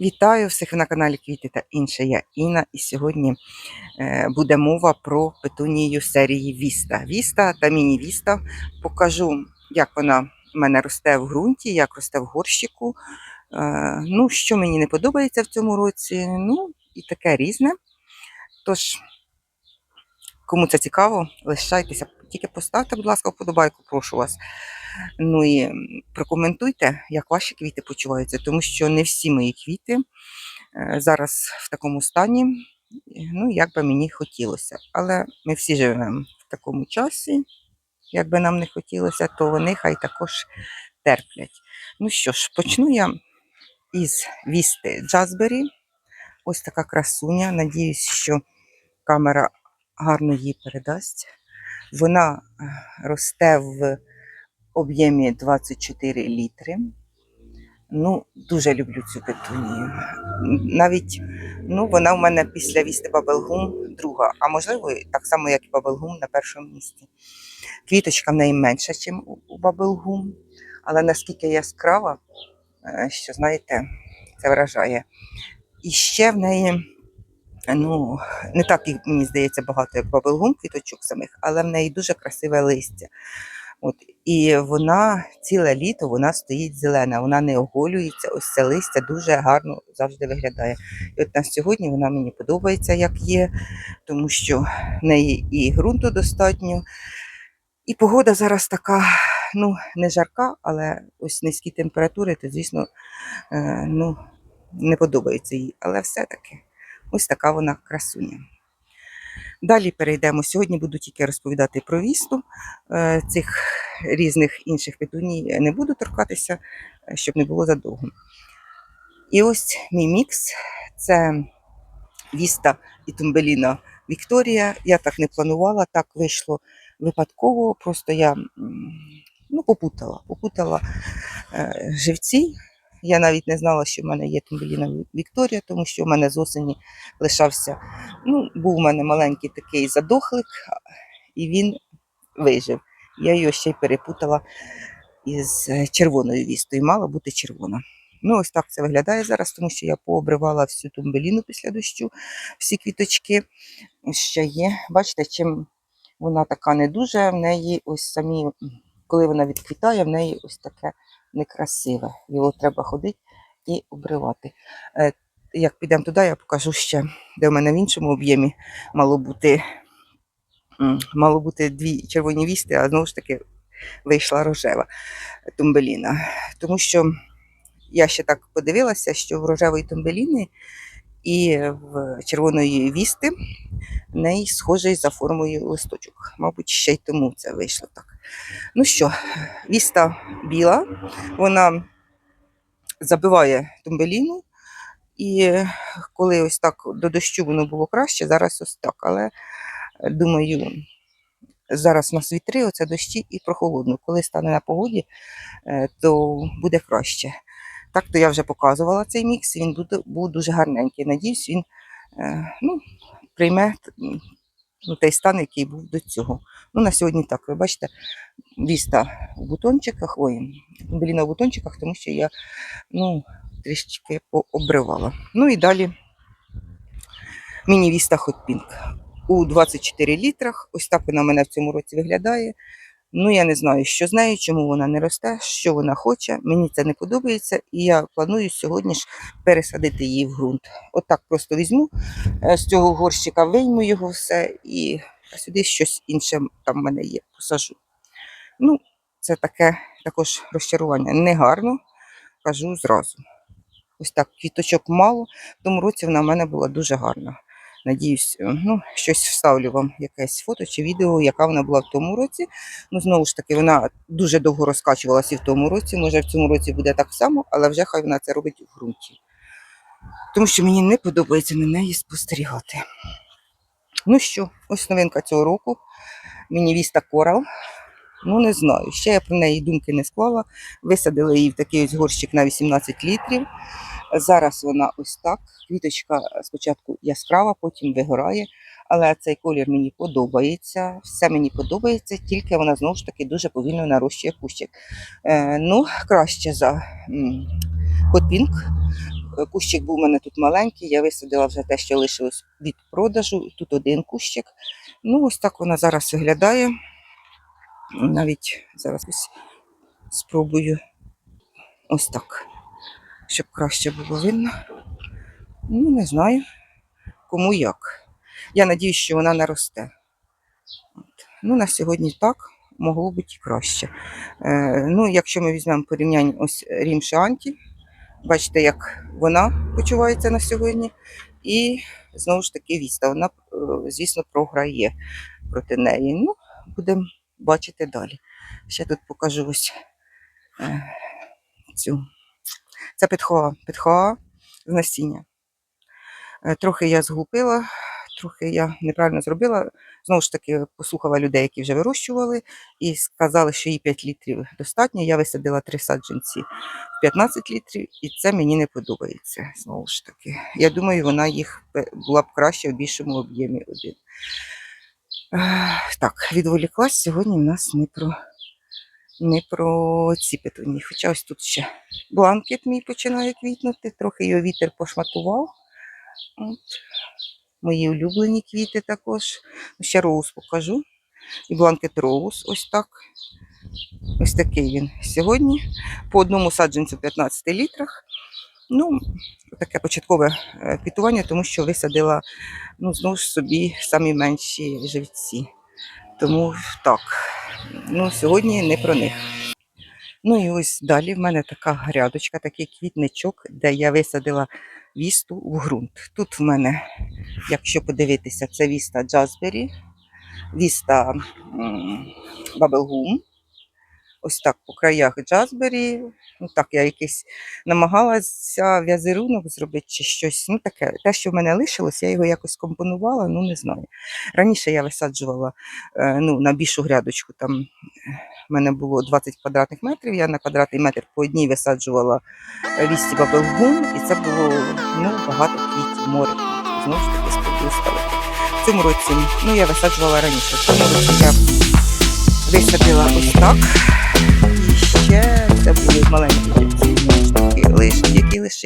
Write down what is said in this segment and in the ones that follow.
Вітаю всіх на каналі Квіти та інше. Я Інна, і сьогодні е, буде мова про петунію серії Віста. Віста та міні-віста. Покажу, як вона в мене росте в ґрунті, як росте в горщику. Е, ну, що мені не подобається в цьому році, ну і таке різне. Тож, кому це цікаво, лишайтеся. Тільки поставте, будь ласка, вподобайку, прошу вас. Ну і прокоментуйте, як ваші квіти почуваються, тому що не всі мої квіти е, зараз в такому стані, ну, як би мені хотілося. Але ми всі живемо в такому часі, як би нам не хотілося, то вони хай також терплять. Ну що ж, почну я із вісти Джазбері. Ось така красуня. Надіюсь, що камера гарно її передасть. Вона е, росте в об'ємі 24 літри. Ну, дуже люблю цю петунію. Навіть ну, вона в мене після вісти Бабелгум друга, а можливо, так само, як і Бабелгум на першому місці. Квіточка в неї менша, ніж у, Бабелгум, але наскільки яскрава, е, що знаєте, це вражає. І ще в неї, ну, не так, мені здається, багато, як Бабелгум квіточок самих, але в неї дуже красиве листя. От, і вона ціле літо вона стоїть зелена, вона не оголюється. Ось це листя дуже гарно завжди виглядає. І от на сьогодні вона мені подобається, як є, тому що в неї і ґрунту достатньо. І погода зараз така, ну, не жарка, але ось низькі температури, то, звісно, е, ну, не подобається їй. Але все-таки ось така вона красуня. Далі перейдемо. Сьогодні буду тільки розповідати про вісту. Е, Цих різних інших петуній не буду торкатися, е, щоб не було задовго. І ось мій мікс це віста і тумбеліна Вікторія. Я так не планувала, так вийшло випадково. Просто я ну, попутала, попутала е, живці. Я навіть не знала, що в мене є тумбеліна Вікторія, тому що в мене з осені лишався. Ну, був у мене маленький такий задохлик, і він вижив. Я його ще й перепутала із е, червоною вістою. Мала бути червона. Ну, ось так це виглядає зараз, тому що я пообривала всю тумбеліну після дощу, всі квіточки. Ще є. Бачите, чим вона така не дуже, в неї ось самі, коли вона відквітає, в неї ось таке некрасиве. Його треба ходити і обривати. Е, Як підемо туди, я покажу ще, де в мене в іншому об'ємі мало бути, мало бути дві червоні вісти, а знову ж таки вийшла рожева тумбеліна. Тому що я ще так подивилася, що в рожевої тумбеліни і в червоної вісти в неї схожий за формою листочок. Мабуть, ще й тому це вийшло так. Ну що, віста біла, вона забиває тумбеліну. І коли ось так до дощу воно було краще, зараз ось так. Але е, думаю, зараз у нас вітри, оце дощі і прохолодно. Коли стане на погоді, е, то буде краще. Так то я вже показувала цей мікс, він був дуже гарненький. Надіюсь, він е, ну, прийме ну, той стан, який був до цього. Ну, на сьогодні так, ви бачите, віста в бутончиках, ой, біліна в бутончиках, тому що я ну, трішечки пообривала. Ну і далі міні-віста Hot Pink у 24 літрах. Ось так вона в мене в цьому році виглядає. Ну, я не знаю, що з нею, чому вона не росте, що вона хоче. Мені це не подобається, і я планую сьогодні ж пересадити її в ґрунт. Отак просто візьму е, з цього горщика, вийму його все і сюди щось інше там в мене є, посажу. Ну, це таке також розчарування. Негарно, кажу зразу. Ось так, квіточок мало. В тому році вона в мене була дуже гарна. Надіюсь, е, ну, щось вставлю вам якесь фото чи відео, яка вона була в тому році. Ну, знову ж таки, вона дуже довго розкачувалася і в тому році. Може, в цьому році буде так само, але вже хай вона це робить у ґрунті. Тому що мені не подобається на неї спостерігати. Ну що, ось новинка цього року. Мені віста Корал. Ну, не знаю. Ще я про неї думки не склала. Висадила її в такий ось горщик на 18 літрів. Зараз вона ось так. Квіточка спочатку яскрава, потім вигорає. Але цей колір мені подобається. Все мені подобається, тільки вона знову ж таки дуже повільно нарощує кущик. Е, ну, краще за. Е, Кущик був у мене тут маленький, я висадила вже те, що лишилось від продажу. Тут один кущик. Ну, ось так вона зараз виглядає. Навіть зараз ось спробую ось так, щоб краще було видно. Ну, не знаю, кому як. Я надіюсь, що вона не росте. От. Ну, на сьогодні так, могло бути і краще. Е, ну, якщо ми візьмемо порівняння ось Рімша Анті, бачите, як вона почувається на сьогодні. І знову ж таки Віста. Вона, е, звісно, програє проти неї. Ну, будемо бачити далі. Ще тут покажу ось е, цю. Це підхоа, підхоа з насіння. Е, Трохи я зглупила, трохи я неправильно зробила. Знову ж таки, послухала людей, які вже вирощували, і сказали, що їй 5 літрів достатньо. Я висадила три саджанці в 15 літрів, і це мені не подобається. Знову ж таки. Я думаю, вона їх була б краще в більшому об'ємі один. Так, відволіклась сьогодні в нас не про, не про ці петуні. Хоча ось тут ще бланкет мій починає квітнути, трохи його вітер пошматував. От. Мої улюблені квіти також. Ще роуз покажу. І бланкет роуз ось так. Ось такий він сьогодні. По одному саджанцю в 15 літрах. Ну, таке початкове е, квітування, тому що висадила ну, знову ж собі самі менші живці. Тому так, ну, сьогодні не про них. Ну і ось далі в мене така грядочка, такий квітничок, де я висадила вісту в ґрунт. Тут в мене, якщо подивитися, це віста Джазбері, віста Бабелгум. Ось так по краях Джазбері. Ну так, я якийсь намагалася в'язерунок зробити чи щось. Ну таке, те, що в мене лишилось, я його якось компонувала, ну не знаю. Раніше я висаджувала е, ну, на більшу грядочку. Там в мене було 20 квадратних метрів. Я на квадратний метр по одній висаджувала вісті бабелгум, і це було ну, багато квітів, море. Знову ж таки спробую. В цьому році, ну я висаджувала раніше. В цьому році я висадила ось так.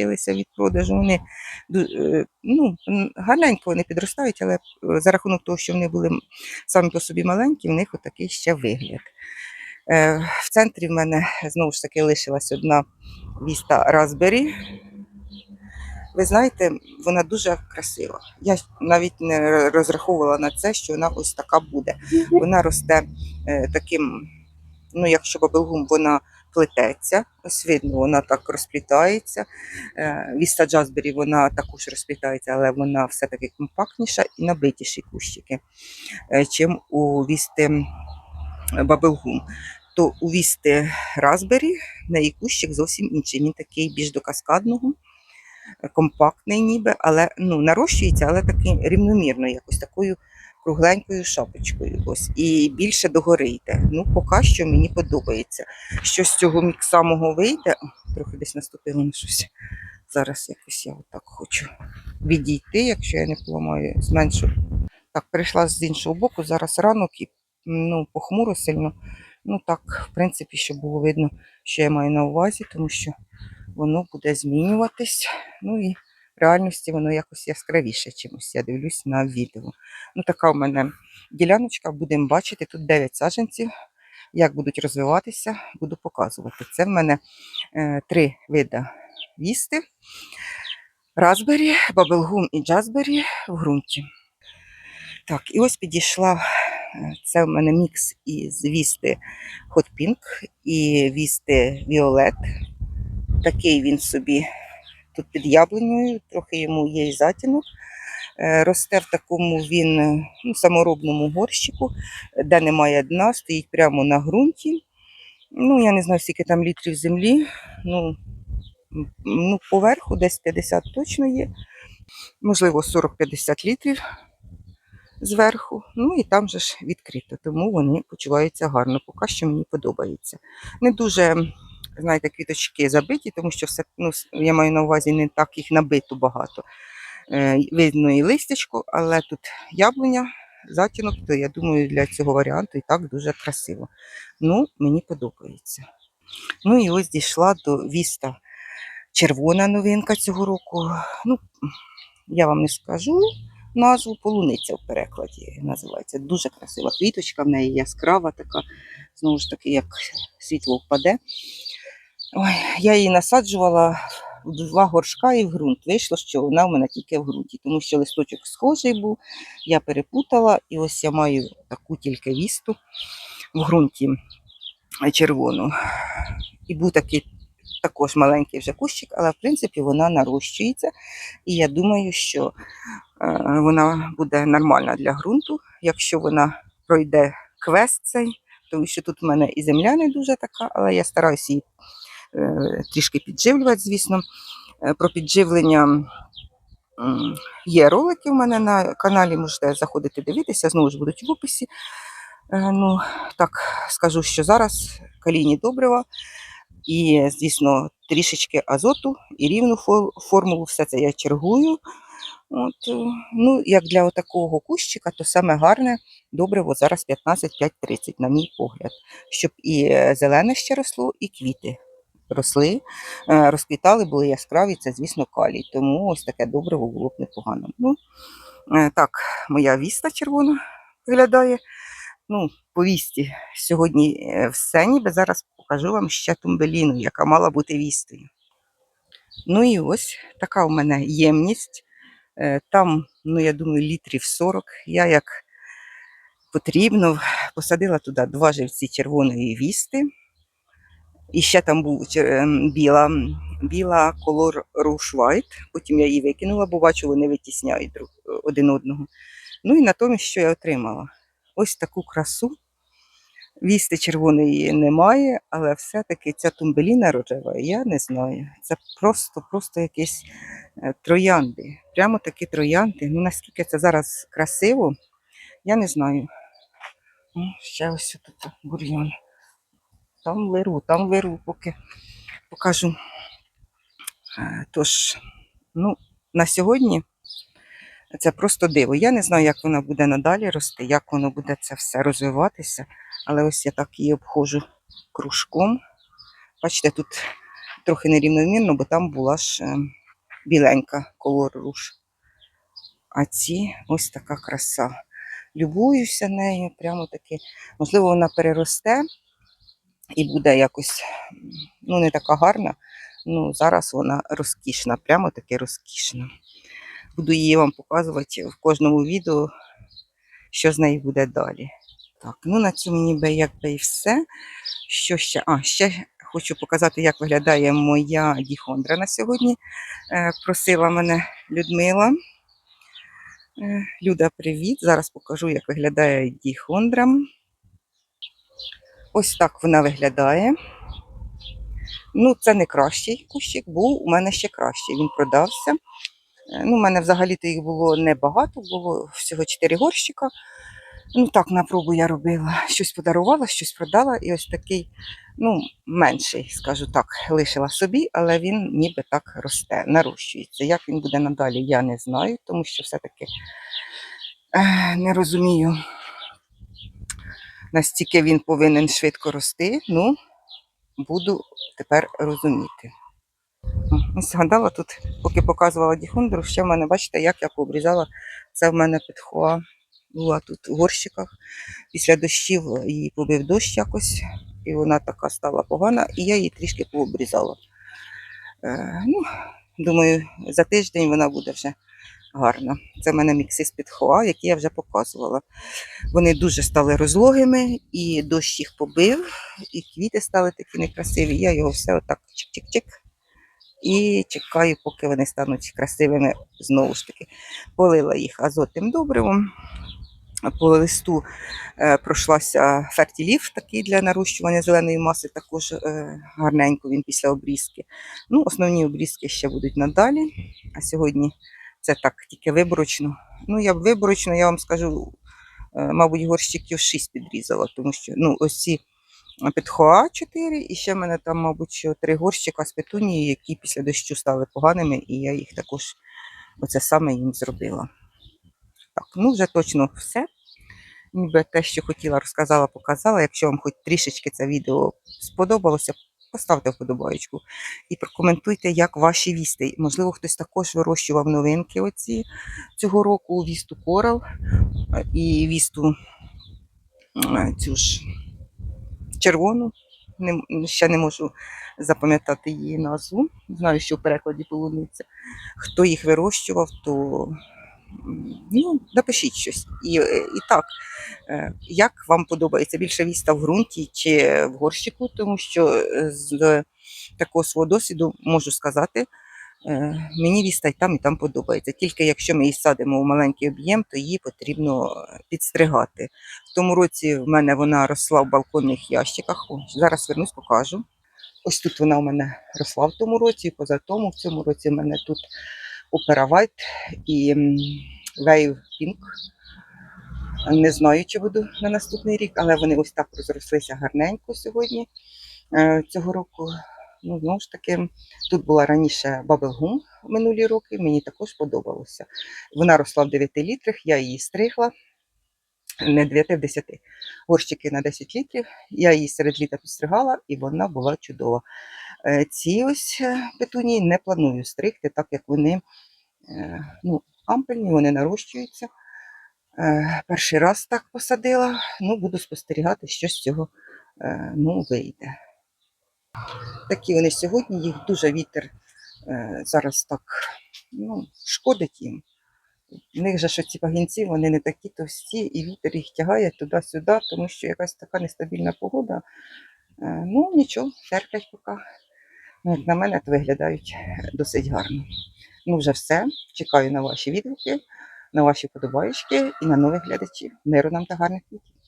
Лишилися від продажу. Вони е, ну, гарненько вони підростають, але е, за рахунок того, що вони були самі по собі маленькі, в них отакий ще вигляд. Е, В центрі в мене знову ж таки лишилась одна віста Raspberry. Ви знаєте, вона дуже красива. Я навіть не розраховувала на це, що вона ось така буде. Вона росте таким, ну, якщо бабелгум, вона плететься, ось видно, вона так розплітається. Е, Віста Джазбері вона також розплітається, але вона все-таки компактніша і набитіші кущики, е, чим у вісти бабелгум. То у вісти Raspberry в неї кущик зовсім інший. Він такий більш до каскадного, е, компактний ніби, але ну, нарощується, але такий рівномірно, якось такою кругленькою шапочкою. Ось, і більше догори йде. Ну, поки що мені подобається. Що з цього мікса мого вийде, трохи десь наступило на щось. Зараз якось я отак хочу відійти, якщо я не поламаю, зменшу. Так, перейшла з іншого боку, зараз ранок і ну, похмуро сильно. Ну так, в принципі, щоб було видно, що я маю на увазі, тому що воно буде змінюватись. Ну і в реальності воно якось яскравіше чимось. Я дивлюсь на відео. Ну, така у мене діляночка, будемо бачити. Тут 9 саджанців. Як будуть розвиватися, буду показувати. Це в мене е, три види вісти: Raspberry, Бабелгум і Джазбері в ґрунті. Так, і ось підійшла. е, Це в мене мікс із вісти Hot Pink і вісти Violet. Такий він собі тут під яблунею, трохи йому є і затінок. Е, Росте в такому він е, ну, саморобному горщику, де немає дна, стоїть прямо на ґрунті. Ну, я не знаю, скільки там літрів землі. Ну, ну, поверху десь 50 точно є. Можливо, 40-50 літрів зверху. Ну і там же ж відкрито, тому вони почуваються гарно. Поки що мені подобається. Не дуже, знаєте, квіточки забиті, тому що все, ну, я маю на увазі не так їх набито багато. Е, видно і листячко, але тут яблуня, затінок, то я думаю, для цього варіанту і так дуже красиво. Ну, мені подобається. Ну і ось дійшла до віста червона новинка цього року. Ну, я вам не скажу назву, полуниця в перекладі називається. Дуже красива квіточка, в неї яскрава така, знову ж таки, як світло впаде. Ой, я її насаджувала в два горшка і в ґрунт. Вийшло, що вона в мене тільки в ґрунті, тому що листочок схожий був, я перепутала, і ось я маю таку тільки вісту в ґрунті червону. І був такий також маленький вже кущик, але в принципі вона нарощується. І я думаю, що е, вона буде нормальна для ґрунту, якщо вона пройде квест цей, тому що тут в мене і земля не дуже така, але я стараюся її трішки підживлювати, звісно. Е, Про підживлення є ролики в мене на каналі, можете заходити дивитися, знову ж будуть в описі. Е, Ну, так скажу, що зараз калійні добрива і, звісно, трішечки азоту і рівну формулу, все це я чергую. От, е, ну, як для такого кущика, то саме гарне добриво зараз 15-5-30, на мій погляд, щоб і е, зелене ще росло, і квіти росли, е, розквітали, були яскраві, це, звісно, калій. Тому ось таке добриво було б непогано. Ну, е, так, моя віста червона виглядає. Ну, по вісті сьогодні е, все, ніби зараз покажу вам ще тумбеліну, яка мала бути вістою. Ну і ось така у мене ємність. Там, ну я думаю, літрів 40. Я як потрібно посадила туди два живці червоної вісти. І ще там був ем, біла, біла колор Rouge White. Потім я її викинула, бо бачу, вони витісняють друг, один одного. Ну і натомість, що я отримала? Ось таку красу. Вісти червоної немає, але все-таки ця тумбеліна рожева, я не знаю. Це просто, просто якісь е, троянди. Прямо такі троянди. Ну наскільки це зараз красиво, я не знаю. Ну, ще ось тут бур'ян. Там виру, там виру, поки покажу. Е, Тож, ну, на сьогодні це просто диво. Я не знаю, як вона буде надалі рости, як воно буде це все розвиватися. Але ось я так її обходжу кружком. Бачите, тут трохи нерівномірно, бо там була ж е, біленька колор руж. А ці ось така краса. Любуюся нею, прямо таки. Можливо, вона переросте і буде якось ну, не така гарна. Ну, зараз вона розкішна, прямо таки розкішна. Буду її вам показувати в кожному відео, що з нею буде далі. Так, ну на цьому ніби якби і все. Що ще? А, ще хочу показати, як виглядає моя діхондра на сьогодні. Е, просила мене Людмила. Е, Люда, привіт! Зараз покажу, як виглядає діхондра. Ось так вона виглядає. Ну, це не кращий кущик, був у мене ще кращий. Він продався. Е, Ну, у мене взагалі-то їх було небагато, було всього 4 горщика. Ну так, на пробу я робила. Щось подарувала, щось продала, і ось такий, ну, менший, скажу так, лишила собі, але він ніби так росте, нарощується. Як він буде надалі, я не знаю, тому що все-таки е, не розумію, настільки він повинен швидко рости. Ну, буду тепер розуміти. Згадала тут, поки показувала діхундру, ще в мене, бачите, як я пообрізала. Це в мене підхоа була тут в горщиках. Після дощів її побив дощ якось, і вона така стала погана, і я її трішки пообрізала. Е, ну, думаю, за тиждень вона буде вже гарна. Це в мене мікси з підхоа, які я вже показувала. Вони дуже стали розлогими, і дощ їх побив, і квіти стали такі некрасиві. Я його все отак чик-чик-чик. І чекаю, поки вони стануть красивими знову ж таки. Полила їх азотним добривом. По листу е, пройшлася фертілів такий для нарощування зеленої маси, також е, гарненько він після обрізки. Ну, основні обрізки ще будуть надалі. А сьогодні це так тільки виборочно. Ну, я б виборочно, я вам скажу, е, мабуть, горщиків 6 підрізала, тому що ну, ось ці Петхоа 4, і ще в мене там, мабуть, три горщика з петунії, які після дощу стали поганими, і я їх також оце саме їм зробила. Так, ну вже точно все. Ніби те, що хотіла, розказала, показала. Якщо вам хоч трішечки це відео сподобалося, поставте вподобаєчку і прокоментуйте, як ваші вісти. Можливо, хтось також вирощував новинки оці цього року, вісту Корал і вісту цю ж червону. Не, ще не можу запам'ятати її назву. Знаю, що в перекладі полуниця. Хто їх вирощував, то ну, напишіть щось. І, е, і так, е, як вам подобається більше віста в ґрунті чи в горщику, тому що е, з такого свого досвіду можу сказати, мені віста і там, і там подобається. Тільки якщо ми її садимо в маленький об'єм, то її потрібно підстригати. В тому році в мене вона росла в балконних ящиках. О, зараз вернусь, покажу. Ось тут вона у мене росла в тому році, і поза тому в цьому році в мене тут Opera White і Wave Pink. Не знаю, чи буду на наступний рік, але вони ось так розрослися гарненько сьогодні е, цього року. Ну, знову ж таки, тут була раніше Gum минулі роки, мені також подобалося. Вона росла в 9 літрах, я її стригла, не 9, а в 10. Горщики на 10 літрів. Я її серед літа підстригала, і вона була чудова. Е, Ці ось е, петунії не планую стригти, так як вони е, ну, ампельні, вони нарощуються. Перший раз так посадила, ну, буду спостерігати, що з цього ну, вийде. Такі вони сьогодні, їх дуже вітер зараз так ну, шкодить їм. В них же що ці пагінці, вони не такі товсті, і вітер їх тягає туди-сюди, тому що якась така нестабільна погода. Ну, нічого, терплять поки. Ну, як на мене, то виглядають досить гарно. Ну, вже все. Чекаю на ваші відгуки, на ваші подобаєчки і на нових глядачів. Миру нам та гарних квітів.